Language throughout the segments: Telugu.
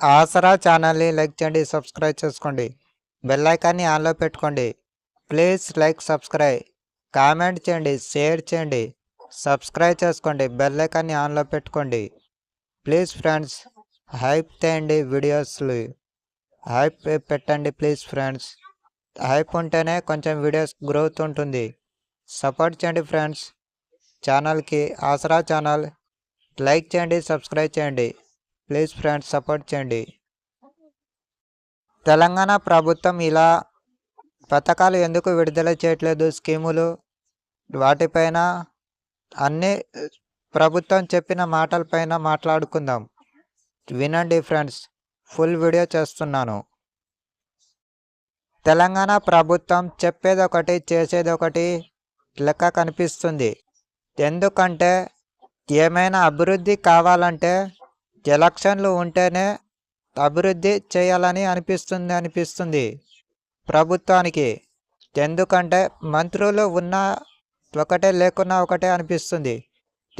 ఆసరా ఛానల్ని లైక్ చేయండి సబ్స్క్రైబ్ చేసుకోండి. బెల్లైకాన్ని ఆన్లో పెట్టుకోండి. Please like subscribe. కామెంట్ చేయండి షేర్ చేయండి. సబ్స్క్రైబ్ చేసుకోండి బెల్లైకాన్ని ఆన్లో పెట్టుకోండి. ప్లీజ్ ఫ్రెండ్స్ హైప్ చేయండి వీడియోస్లు. హైప్ పెట్టండి ప్లీజ్ ఫ్రెండ్స్. హైప్ ఉంటేనే కొంచెం వీడియోస్ గ్రోత్ ఉంటుంది. సపోర్ట్ చేయండి ఫ్రెండ్స్. ఛానల్కి ఆసరా ఛానల్. లైక్ చేయండి సబ్స్క్రైబ్ చేయండి. ప్లీజ్ ఫ్రెండ్స్ సపోర్ట్ చేయండి. తెలంగాణ ప్రభుత్వం ఇలా పథకాలు ఎందుకు విడుదల చేయట్లేదు? స్కీములు వాటిపైన అన్ని ప్రభుత్వం చెప్పిన మాటలపైన మాట్లాడుకుందాం. వినండి ఫ్రెండ్స్ ఫుల్ వీడియో చేస్తున్నాను. తెలంగాణ ప్రభుత్వం చెప్పేది ఒకటి చేసేది ఒకటి లెక్క కనిపిస్తుంది. ఎందుకంటే ఏమైనా అభివృద్ధి కావాలంటే ఎలక్షన్లు ఉంటేనే అభివృద్ధి చేయాలని అనిపిస్తుంది అనిపిస్తుంది. ప్రభుత్వానికి ఎందుకంటే మంత్రులు ఉన్న ఒకటే లేకున్నా ఒకటే అనిపిస్తుంది.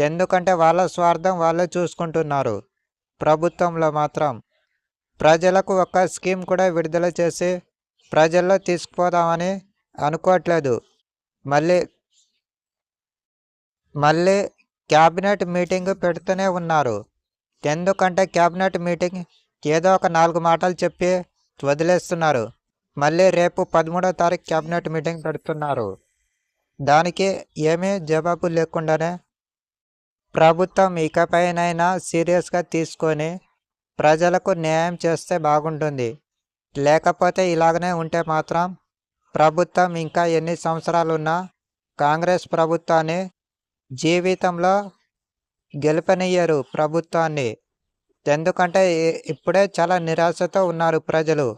ఎందుకంటే వాళ్ళ స్వార్థం వాళ్ళే చూసుకుంటున్నారు. ప్రభుత్వంలో మాత్రం ప్రజలకు ఒక స్కీమ్ కూడా విడుదల చేసి ప్రజల్లో తీసుకుపోదామని అనుకోవట్లేదు. మళ్ళీ మళ్ళీ క్యాబినెట్ మీటింగ్ పెడుతూనే ఉన్నారు. ఎందుకంటే క్యాబినెట్ మీటింగ్ ఏదో ఒక నాలుగు మాటలు చెప్పి వదిలేస్తున్నారు. మళ్ళీ రేపు పదమూడో తారీఖు క్యాబినెట్ మీటింగ్ పెడుతున్నారు. దానికి ఏమీ జవాబు లేకుండానే ప్రభుత్వం ఇకపైనైనా సీరియస్గా తీసుకొని ప్రజలకు న్యాయం చేస్తే బాగుంటుంది. లేకపోతే ఇలాగనే ఉంటే మాత్రం ప్రభుత్వం ఇంకా ఎన్ని సంవత్సరాలు ఉన్నా కాంగ్రెస్ ప్రభుత్వాన్ని జీవితంలో గెలుపనియ్యరు ప్రభుత్వాన్ని. ఎందుకంటే ఇప్పుడే చాలా నిరాశతో ఉన్నారు ప్రజలు.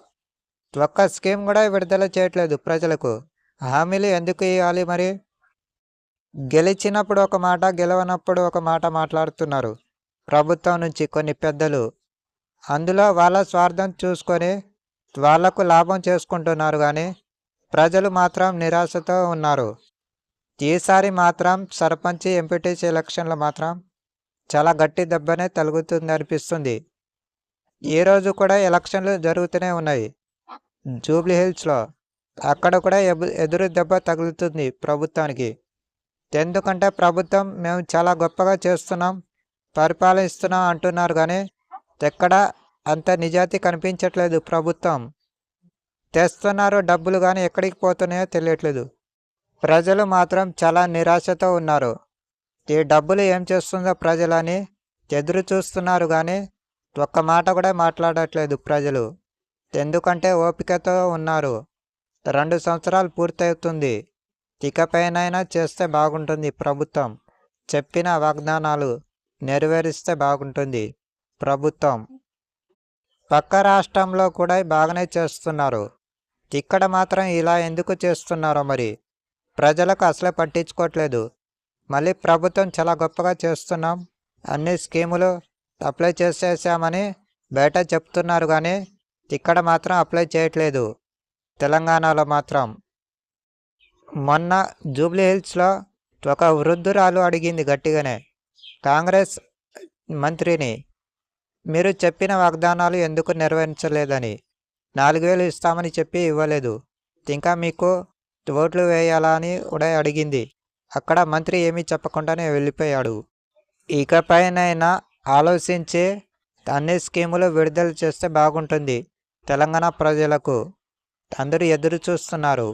ఒక్క స్కీమ్ కూడా విడుదల చేయట్లేదు ప్రజలకు. హామీలు ఎందుకు ఇవ్వాలి మరి? గెలిచినప్పుడు ఒక మాట గెలవనప్పుడు ఒక మాట మాట్లాడుతున్నారు ప్రభుత్వం నుంచి కొన్ని పెద్దలు. అందులో వాళ్ళ స్వార్థం చూసుకొని వాళ్ళకు లాభం చేసుకుంటున్నారు కానీ ప్రజలు మాత్రం నిరాశతో ఉన్నారు. ఈసారి మాత్రం సర్పంచ్ ఎంపీటీసీ ఎలక్షన్లు మాత్రం చాలా గట్టి దెబ్బనే తలుగుతుంది అనిపిస్తుంది ఈరోజు కూడా ఎలక్షన్లు జరుగుతూనే ఉన్నాయి. జూబ్లీ హిల్స్లో అక్కడ కూడా ఎదురు దెబ్బ తగులుతుంది ప్రభుత్వానికి. ఎందుకంటే ప్రభుత్వం మేము చాలా గొప్పగా చేస్తున్నాం పరిపాలిస్తున్నాం అంటున్నారు కానీ ఎక్కడ అంత నిజాతి కనిపించట్లేదు ప్రభుత్వం. తెస్తున్నారు డబ్బులు కానీ ఎక్కడికి పోతున్నాయో తెలియట్లేదు. ప్రజలు మాత్రం చాలా నిరాశతో ఉన్నారు. ఈ డబ్బులు ఏం చేస్తుందో ప్రజలని ఎదురు చూస్తున్నారు కానీ ఒక్క మాట కూడా మాట్లాడట్లేదు ప్రజలు. ఎందుకంటే ఓపికతో ఉన్నారు. రెండు సంవత్సరాలు పూర్తవుతుంది. ఇకపైనైనా చేస్తే బాగుంటుంది ప్రభుత్వం. చెప్పిన వాగ్దానాలు నెరవేరిస్తే బాగుంటుంది ప్రభుత్వం. పక్క రాష్ట్రంలో కూడా బాగానే చేస్తున్నారు. ఇక్కడ మాత్రం ఇలా ఎందుకు చేస్తున్నారో మరి? ప్రజలకు అసలే పట్టించుకోవట్లేదు. మళ్ళీ ప్రభుత్వం చాలా గొప్పగా చేస్తున్నాం. అన్ని స్కీములు అప్లై చేసేసామని బయట చెప్తున్నారు కానీ ఇక్కడ మాత్రం అప్లై చేయట్లేదు. తెలంగాణలో మాత్రం. మొన్న జూబ్లీ హిల్స్లో ఒక వృద్ధురాలు అడిగింది గట్టిగానే కాంగ్రెస్ మంత్రిని మీరు చెప్పిన వాగ్దానాలు ఎందుకు నెరవేర్చలేదని? నాలుగు వేలు ఇస్తామని చెప్పి ఇవ్వలేదు. ఇంకా మీకు ఓట్లు వేయాలా అని కూడా అడిగింది. అక్కడ మంత్రి ఏమీ చెప్పకుండానే వెళ్ళిపోయాడు. ఇకపైనైనా ఆలోచించి అన్ని స్కీములు విడుదల చేస్తే బాగుంటుంది తెలంగాణ ప్రజలకు. అందరూ ఎదురు చూస్తున్నారు